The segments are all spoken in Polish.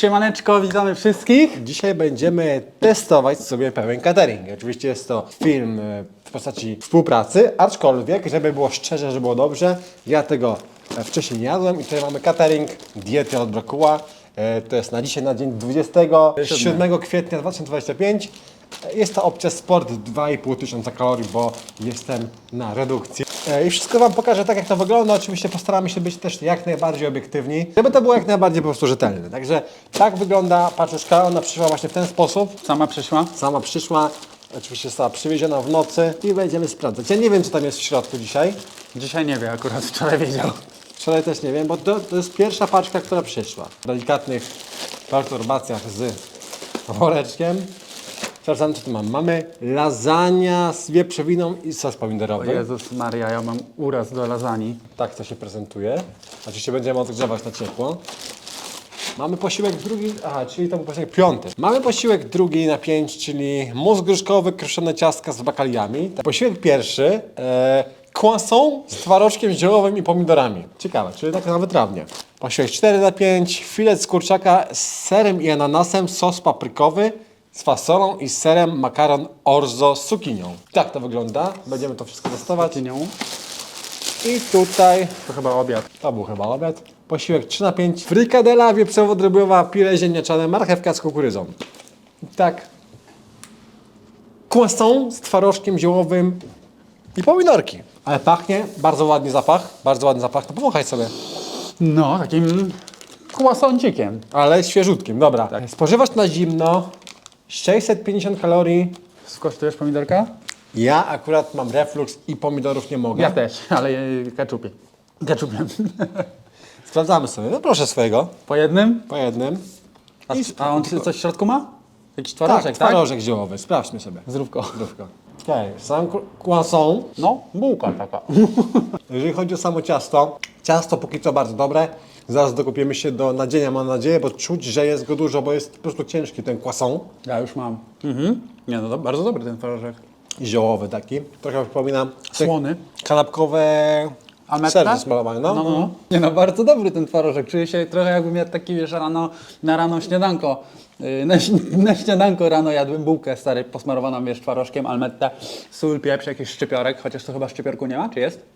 Siemaneczko, witamy wszystkich. Dzisiaj będziemy testować sobie pełen catering. Oczywiście jest to film e, w postaci współpracy, aczkolwiek, żeby było szczerze, żeby było dobrze, ja tego e, wcześniej nie jadłem i tutaj mamy catering diety od Brokuła. E, To jest na dzisiaj, na dzień 27 kwietnia 2025. E, Jest to opcja sport 2,5 tysiąca kalorii, bo jestem na redukcji. E, I wszystko Wam pokażę tak, jak to wygląda. Oczywiście postaramy się być też jak najbardziej obiektywni, żeby to było jak najbardziej po prostu rzetelne. Także tak wygląda paczuszka. Ona przyszła właśnie w ten sposób. Sama przyszła. Sama przyszła, oczywiście została przywieziona w nocy i będziemy sprawdzać. Ja nie wiem, co tam jest w środku dzisiaj. Dzisiaj nie wie, akurat wczoraj wiedział. Wczoraj też nie wiem, bo to, to jest pierwsza paczka, która przyszła. W delikatnych perturbacjach z woreczkiem. Sprawdzam, co tu mam. Mamy lasagna z wieprzowiną i sos O pomidorowy. Jezus Maria, ja mam uraz do lasagne. Tak to się prezentuje. Oczywiście będziemy odgrzewać na ciepło. Mamy posiłek drugi, aha, czyli to był posiłek piąty. Mamy posiłek drugi na pięć, czyli mózg gruszkowy, kruszone ciastka z bakaliami. Posiłek pierwszy, e, croissant z twarożkiem ziołowym i pomidorami. Ciekawe, czyli tak na wytrawnie. Posiłek 4 na 5, filet z kurczaka z serem i ananasem, sos paprykowy z fasolą i serem makaron orzo z cukinią. Tak to wygląda. Będziemy to wszystko testować. Nią. I tutaj To chyba obiad. to był chyba obiad. Posiłek 3 na 5. Frikadela wieprzowo-drobiowa, pire ziemniaczane, marchewka z kukurydzą. I tak. Croissant z twarożkiem ziołowym i pomidorki. Ale pachnie, bardzo ładny zapach, bardzo ładny zapach. No powąchaj sobie. No, takim kłasoncikiem. Ale świeżutkim, dobra. Spożywać na zimno, 650 kalorii. Skosztujesz pomidorka? Ja akurat mam reflux i pomidorów nie mogę. Ja też, ale je- keczupie. Keczupiem. Sprawdzamy sobie. No proszę swojego, Po jednym? po jednym. A, I- a on coś w środku ma? Jakiś twarożek, tak, tak? twarożek ziołowy. Sprawdźmy sobie. Zdrówko. Zdrówko. Okej, sam cro- croissant. No, bułka taka. Jeżeli chodzi o samo ciasto, ciasto póki co bardzo dobre. Zaraz dokupimy się do nadzienia, mam nadzieję, bo czuć, że jest go dużo, bo jest po prostu ciężki ten croissant. Ja już mam. Mhm. Nie no, do, bardzo dobry ten twarożek. Ziołowy taki. Trochę przypomina te Słony. kanapkowe smalowane. No. No, no, no. Nie no, bardzo dobry ten twarożek. Czuję się trochę jakbym jadł taki, wiesz, rano, na rano śniadanko. Yy, Na, na śniadanko rano jadłem bułkę stary, posmarowaną, wiesz, twarożkiem, almetta, sól, pieprz, jakiś szczypiorek, chociaż to chyba szczypiorku nie ma, czy jest?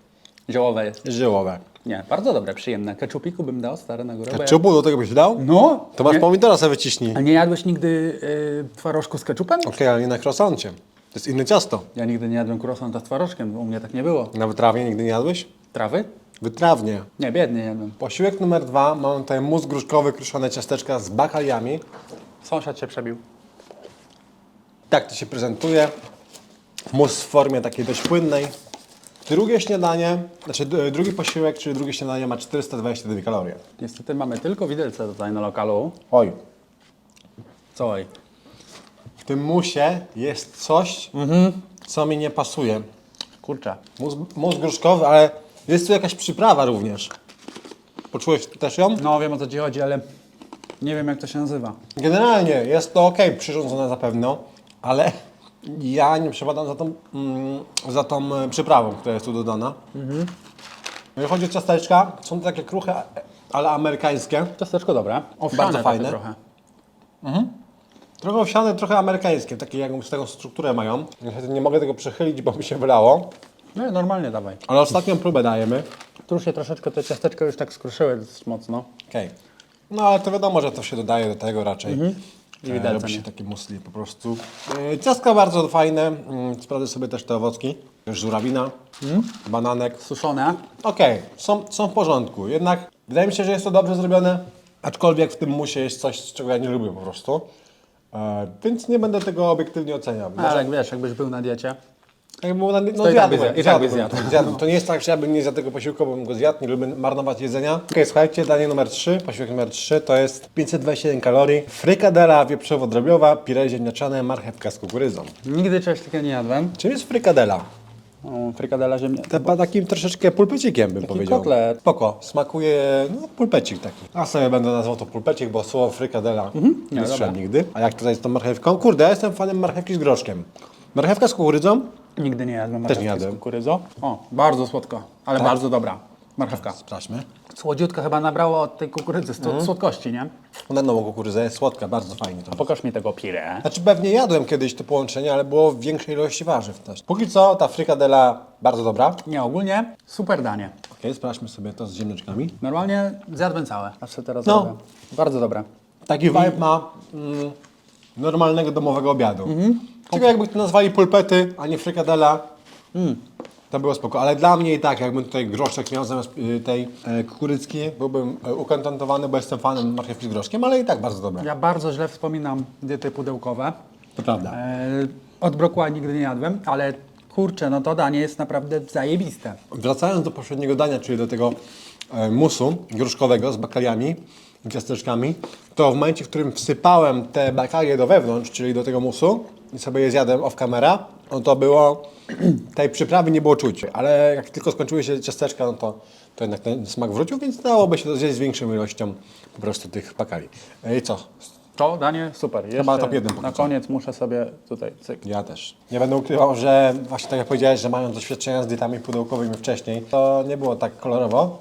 Ziołowe jest. Ziołowe. Nie, bardzo dobre, przyjemne. Keczupiku bym dał, stary, na górę. bo ja- do tego byś dał? No! To masz nie, pomidora sobie wyciśnij. A nie jadłeś nigdy yy, twarożku z keczupem? Okej, ale nie na croissancie. To jest inne ciasto. Ja nigdy nie jadłem croissanta z twarożkiem, u mnie tak nie było. Na wytrawnie nigdy nie jadłeś? Trawy? Wytrawnie. Nie, biednie jadłem. Posiłek numer dwa. Mamy tutaj mózg gruszkowy, kruszone ciasteczka z bakaliami. Sąsiad się przebił. Tak to się prezentuje. Mus w formie takiej dość płynnej. Drugie śniadanie, znaczy drugi posiłek, czyli drugie śniadanie ma 422 kalorie. Niestety mamy tylko widelce tutaj na lokalu. Oj, Co oj? w tym musie jest coś, co mi nie pasuje. Kurczę. Mus, mus gruszkowy, ale jest tu jakaś przyprawa również. Poczułeś też ją? No wiem o co ci chodzi, ale nie wiem jak to się nazywa. Generalnie jest to ok, przyrządzone zapewne, ale ja nie przepadam za tą, mm, za tą e, przyprawą, która jest tu dodana. Jeżeli chodzi o ciasteczka, są to takie kruche, ale amerykańskie. Ciasteczko dobre. Owsiane Bardzo takie fajne. trochę. Trochę owsiane, trochę amerykańskie, takie jakąś taką strukturę mają. Niestety nie mogę tego przechylić, bo mi się wylało. No normalnie dawaj. Ale ostatnią próbę dajemy. Tu się troszeczkę te ciasteczka już tak skruszyły dosyć mocno. Okej. No ale to wiadomo, że to się dodaje do tego raczej. I E, widelce robi się takie musli po prostu. E, ciastka bardzo fajne. Mm, Sprawdzę sobie też te owocki. Żurawina, bananek. Suszone. Okej, są, są w porządku. Jednak wydaje mi się, że jest to dobrze zrobione. Aczkolwiek w tym musie jest coś, czego ja nie lubię po prostu. E, więc nie będę tego obiektywnie oceniał. Ale jak wiesz, jakbyś był na diecie. Jak było na, no i tak zjadłem, tak zjadłem, zjadł. zjadłem. To nie jest tak, że ja bym nie zjadł tego posiłku, bo bym go zjadł, nie lubię marnować jedzenia. Okej, słuchajcie, danie numer 3, posiłek numer 3 to jest 527 kalorii, frykadela wieprzowo-drobiowa, pire ziemniaczane, marchewka z kukurydzą. Nigdy czegoś takiego nie jadłem. Czym jest frykadela? O, frykadela ziemnia. Chyba takim troszeczkę pulpecikiem bym powiedział. kotlet. Spoko, smakuje, no pulpecik taki. A sobie będę nazwał to pulpecik, bo słowo frykadela nie, Nie, słyszałem nigdy. A jak tutaj z tą marchewką? Kurde, ja jestem fanem marchewki z groszkiem. Marchewka z kukurydzą? Nigdy nie jadłem nie marchewki jadłem. z kukurydzą. O, bardzo słodko, ale bardzo dobra. Marchewka. Sprawdźmy. Słodziutko chyba nabrało od tej kukurydzy, Mhm. mm. słodkości, nie? Na nową kukurydzę jest słodka, bardzo fajnie to. Pokaż mi tego pirę. Znaczy pewnie jadłem kiedyś to połączenie, ale było w większej ilości warzyw też. Póki co ta frikadela bardzo dobra. Nie, ogólnie super danie. sprawdźmy sobie to z ziemniaczkami. Normalnie zjadłem całe, aż sobie teraz No. robię. Bardzo dobre. Taki vibe ma mm, normalnego domowego obiadu. Tylko jakby to nazwali pulpety, a nie frikadela, to było spoko. Ale dla mnie i tak, jakbym tutaj groszek miał zamiast y, tej e, kukurycki, byłbym e, ukontentowany, bo jestem fanem marchewki z groszkiem, ale i tak bardzo dobre. Ja bardzo źle wspominam diety pudełkowe. To prawda. E, od brokuła nigdy nie jadłem, ale kurczę, no to danie jest naprawdę zajebiste. Wracając do poprzedniego dania, czyli do tego e, musu gruszkowego z bakaliami ciasteczkami, to w momencie, w którym wsypałem te bakalie do wewnątrz, czyli do tego musu i sobie je zjadłem off camera, no to było, tej przyprawy nie było czuć, ale jak tylko skończyły się ciasteczka, no to, to jednak ten smak wrócił, więc dałoby się to zjeść z większą ilością po prostu tych bakali. E, I co? To danie super. Jeszcze Chyba top jeden póki Na co. koniec muszę sobie tutaj cyk. Ja też. Nie będę ukrywał, że właśnie tak jak powiedziałeś, że mają doświadczenia z dietami pudełkowymi wcześniej, to nie było tak kolorowo.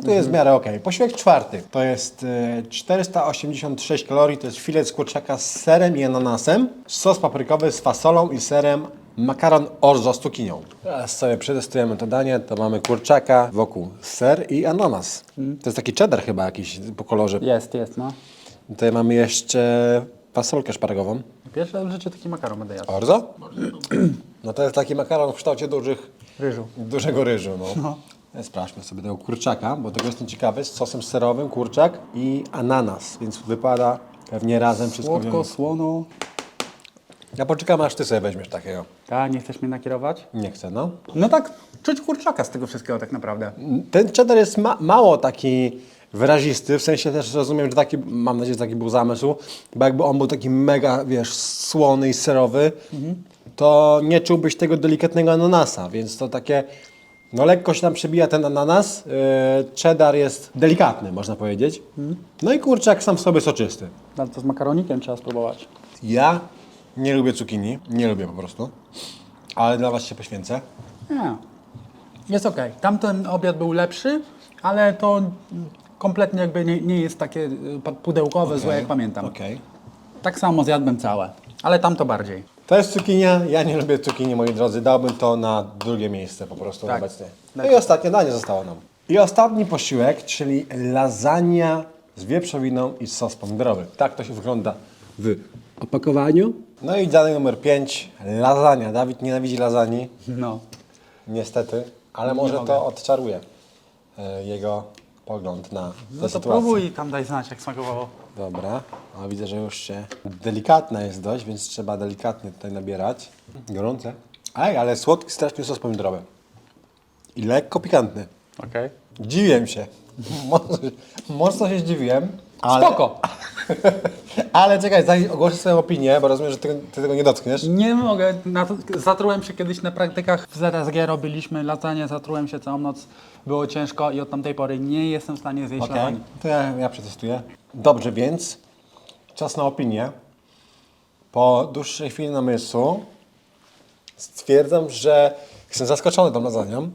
A to jest w miarę okej. Posiłek czwarty. To jest e, 486 kalorii, to jest filet z kurczaka z serem i ananasem, sos paprykowy z fasolą i serem, makaron orzo z cukinią. Teraz sobie przetestujemy to danie, to mamy kurczaka, wokół ser i ananas. To jest taki cheddar chyba jakiś po kolorze. Jest, jest, no. Tutaj mamy jeszcze fasolkę szparagową. Pierwszy raz w życiu taki makaron będę jadł. Orzo? No to jest taki makaron w kształcie dużych, Ryżu. dużego ryżu. No. Sprawdźmy sobie tego kurczaka, bo tego jestem ciekawy, z sosem serowym, kurczak i ananas, więc wypada pewnie razem wszystko Słodko, wziąć. słono. Ja poczekam, aż ty sobie weźmiesz takiego. Tak, nie chcesz mnie nakierować? Nie chcę, no. No tak, czuć kurczaka z tego wszystkiego tak naprawdę. Ten cheddar jest ma mało taki wyrazisty, w sensie też rozumiem, że taki, mam nadzieję, że taki był zamysł, bo jakby on był taki mega, wiesz, słony i serowy, to nie czułbyś tego delikatnego ananasa, więc to takie, no lekko się tam przebija ten ananas, yy, cheddar jest delikatny, można powiedzieć, no i kurczak sam w sobie soczysty. Ale to z makaronikiem trzeba spróbować. Ja nie lubię cukinii, nie lubię po prostu, ale dla Was się poświęcę. Nie. Jest okej. Tamten obiad był lepszy, ale to kompletnie jakby nie, nie jest takie y, pa- pudełkowe, złe jak pamiętam. Okej. Tak samo zjadłem całe, ale tamto bardziej. To jest cukinia, ja nie lubię cukinii, moi drodzy, dałbym to na drugie miejsce po prostu Tak. obecnie. No i ostatnie danie zostało nam. I ostatni posiłek, czyli lasagna z wieprzowiną i sos pomidorowy. Tak to się wygląda w opakowaniu. No i danie numer 5, lasagna. Dawid nienawidzi lasagne, No. niestety, ale może to odczaruje e, jego pogląd na tę No to sytuację. próbuj i tam daj znać, jak smakowało. Dobra, a widzę, że już się delikatna jest dość, więc trzeba delikatnie tutaj nabierać. Gorące. Ej, ale słodki strasznie sos pomidorowy. I lekko pikantny. Okej. Dziwiłem się. Mocno, mocno się zdziwiłem. Ale, Spoko. ale czekaj, zanim ogłoszę swoją opinię, bo rozumiem, że ty, ty tego nie dotkniesz. Nie mogę. Na to, zatrułem się kiedyś na praktykach w ZSG, robiliśmy lasagne, zatrułem się całą noc. Było ciężko i od tamtej pory nie jestem w stanie zjeść Okej, lasagne. to ja, ja przetestuję. Dobrze, więc czas na opinię. Po dłuższej chwili namysłu stwierdzam, że jestem zaskoczony tą lasagnę,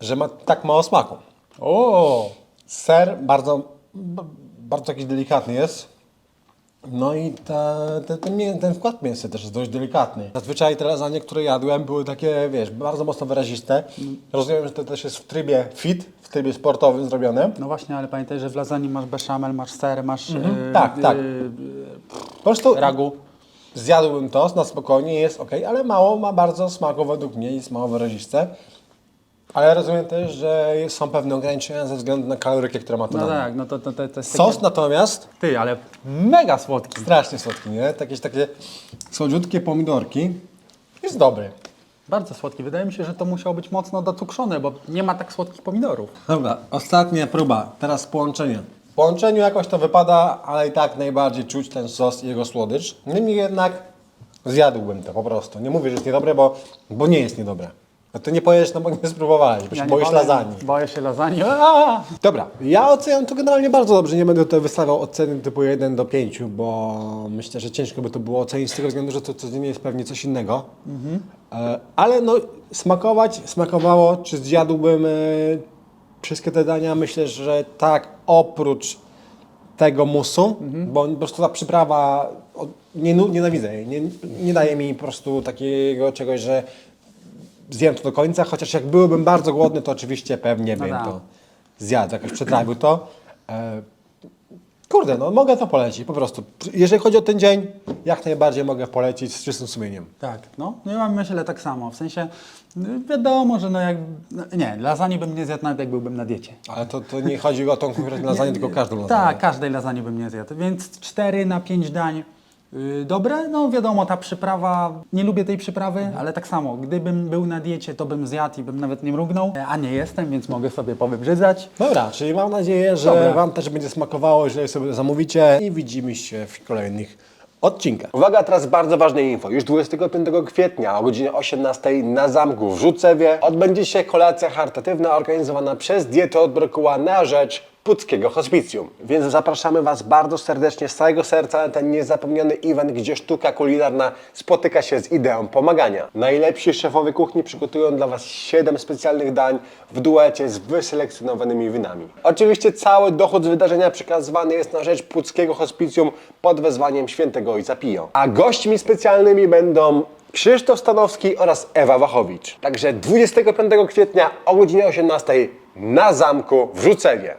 że ma tak mało smaku. O! Ser bardzo, b- bardzo jakiś delikatny jest. No i ta, ten, ten, mię- ten wkład mięsa też jest dość delikatny. Zazwyczaj te lasagne, które jadłem, były takie, wiesz, bardzo mocno wyraziste. Rozumiem, że to też jest w trybie fit, w trybie sportowym zrobione. No właśnie, ale pamiętaj, że w lasagne masz beszamel, masz ser, masz yy, Tak, tak. yy, Po prostu ragu. zjadłbym to na spokojnie, jest ok, ale mało ma bardzo smaku według mnie, jest mało wyraziste. Ale rozumiem też, że są pewne ograniczenia ze względu na kalorykę, które ma to No tak, no to, to, to, to jest Sos takie... natomiast Ty, ale mega słodki. strasznie słodki, nie? Jakieś takie słodziutkie pomidorki. Jest dobry. Bardzo słodki. Wydaje mi się, że to musiało być mocno docukrzone, bo nie ma tak słodkich pomidorów. Dobra, ostatnia próba. Teraz połączenie. W połączeniu jakoś to wypada, ale i tak najbardziej czuć ten sos i jego słodycz. Niemniej jednak zjadłbym to po prostu. Nie mówię, że jest niedobre, bo, bo nie jest niedobre. No to nie powiesz, no bo nie spróbowałeś, bo się nie boisz wolę- lasagne. Boję się lasagne. Aaa! Dobra, ja oceniam to generalnie bardzo dobrze. Nie będę tutaj wystawiał oceny typu 1 do 5, bo myślę, że ciężko by to było ocenić z tego względu, że to codziennie jest pewnie coś innego. E, ale no, smakować, smakowało, czy zjadłbym e, wszystkie te dania myślę, że tak oprócz tego musu, bo po prostu ta przyprawa, o, nie, nu- nienawidzę jej, nie, nie daje mi po prostu takiego czegoś, że zjem to do końca, chociaż jak byłbym bardzo głodny, to oczywiście pewnie bym tak. to zjadł, jakoś przetrawił to. E, kurde, no mogę to polecić, po prostu. Jeżeli chodzi o ten dzień, jak najbardziej mogę polecić z czystym sumieniem. Tak, no, no ja mam myślę tak samo, w sensie no, wiadomo, że no jak, no, nie, lasagne bym nie zjadł nawet jak byłbym na diecie. Ale to, to nie chodzi o tą konkretną lasagne, tylko każdą lasagne. Tak, każdej lasagne bym nie zjadł, więc 4 na 5 dań yy, dobre, no wiadomo, ta przyprawa, nie lubię tej przyprawy, ale tak samo, gdybym był na diecie, to bym zjadł i bym nawet nie mrugnął, a nie jestem, więc mogę sobie powybrzydzać. Dobra, czyli mam nadzieję, że Dobra. Wam też będzie smakowało, jeżeli sobie zamówicie i widzimy się w kolejnych odcinkach. Uwaga, teraz bardzo ważne info. Już 25 kwietnia o godzinie 18 na zamku w Rzucewie odbędzie się kolacja charytatywna organizowana przez Dietę od Brokuła na rzecz Puckiego Hospicjum. Więc zapraszamy Was bardzo serdecznie z całego serca na ten niezapomniany event, gdzie sztuka kulinarna spotyka się z ideą pomagania. Najlepsi szefowie kuchni przygotują dla Was 7 specjalnych dań w duecie z wyselekcjonowanymi winami. Oczywiście cały dochód z wydarzenia przekazywany jest na rzecz Puckiego Hospicjum pod wezwaniem świętego Ojca Pio. A gośćmi specjalnymi będą Krzysztof Stanowski oraz Ewa Wachowicz. Także 25 kwietnia o godzinie 18 na zamku w Rzucewie.